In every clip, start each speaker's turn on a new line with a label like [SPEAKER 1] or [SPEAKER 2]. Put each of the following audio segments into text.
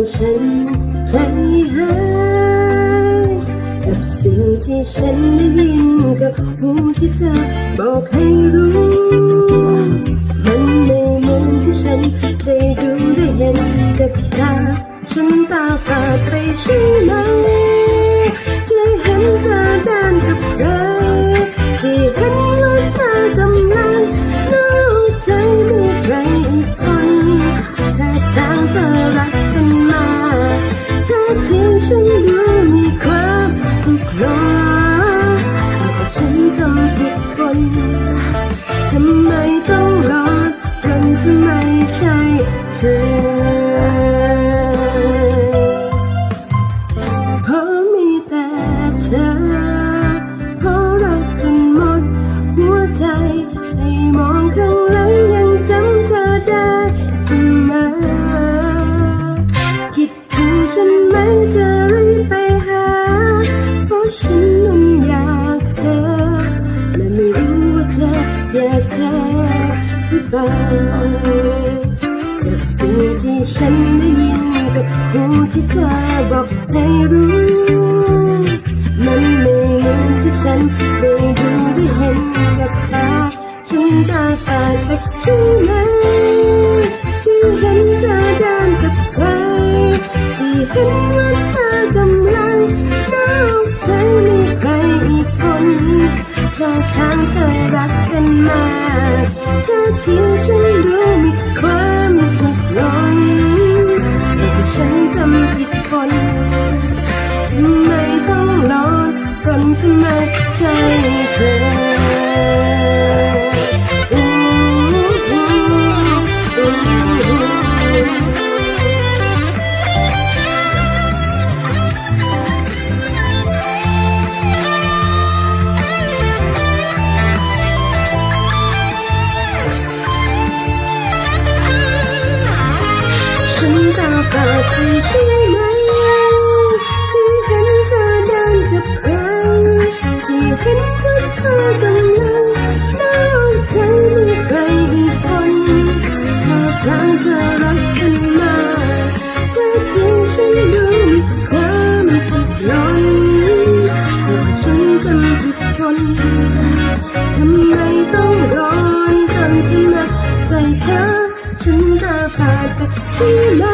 [SPEAKER 1] ำให้ฉันใจหายกับสิ่งที่ฉันได้ยินกับหูที่เธอบอกให้รู้ มันไม่เหมือนที่ฉันได้ดูได้เห็นกับตาฉันตาฝาดไปใช่ไหม ฉันดูมีความสุขรอแต่ฉันจำผิดคนทำไมต้องรอดรันทำไมใช่เธอ ฉันนั้นอยากเจอและไม่รู้ว่าเธออยากเจอหรือเปล่ากับสิ่งที่ฉันได้ยินกับหูที่เธอบอกให้รู้ มันไม่เหมือนที่ฉันได้ดูได้เห็นกับตาฉันตาฝาดไปใช่ไหมที่เห็นเธอเดินกับใครที่เห็นากถ้าที่ฉันดูมีความสุขลงแต่ก็ฉันทำผิดคนทำไมต้องรอนรนทำไมใจเธอ ฉันตาฝาดไปใช่ไหม ที่เห็นเธอเดินกับใคร ที่เห็นว่าเธอกำลังนอกใจมีใครอีกคนถ้าทางเธอรักกันมาถ้าที่ฉันดูมีความสุขล้นแต่ฉันจำผิดคนทำไมต้อง นตาดไปใช่ไหม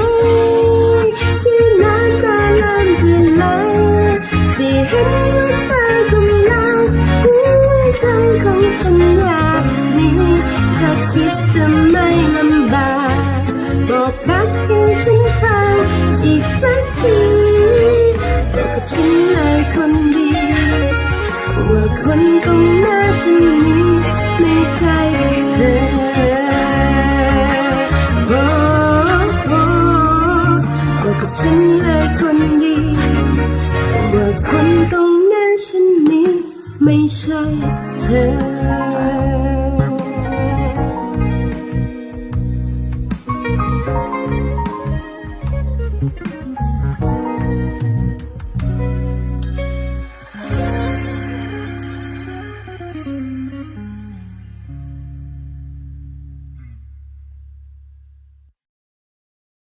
[SPEAKER 1] ที่น้ำตาเริ่มจะไหลที่เห็นว่าเธอทำลายหัวใจของฉันอย่างนี้ถ้าคิดจะไม่ลำบากบอกรักให้ฉันฟังอีกสักทีบอกกับฉันเลยคนดีว่าคนตรงหน้าฉันนี้ไม่ใช่ ไม่ใช่เธอ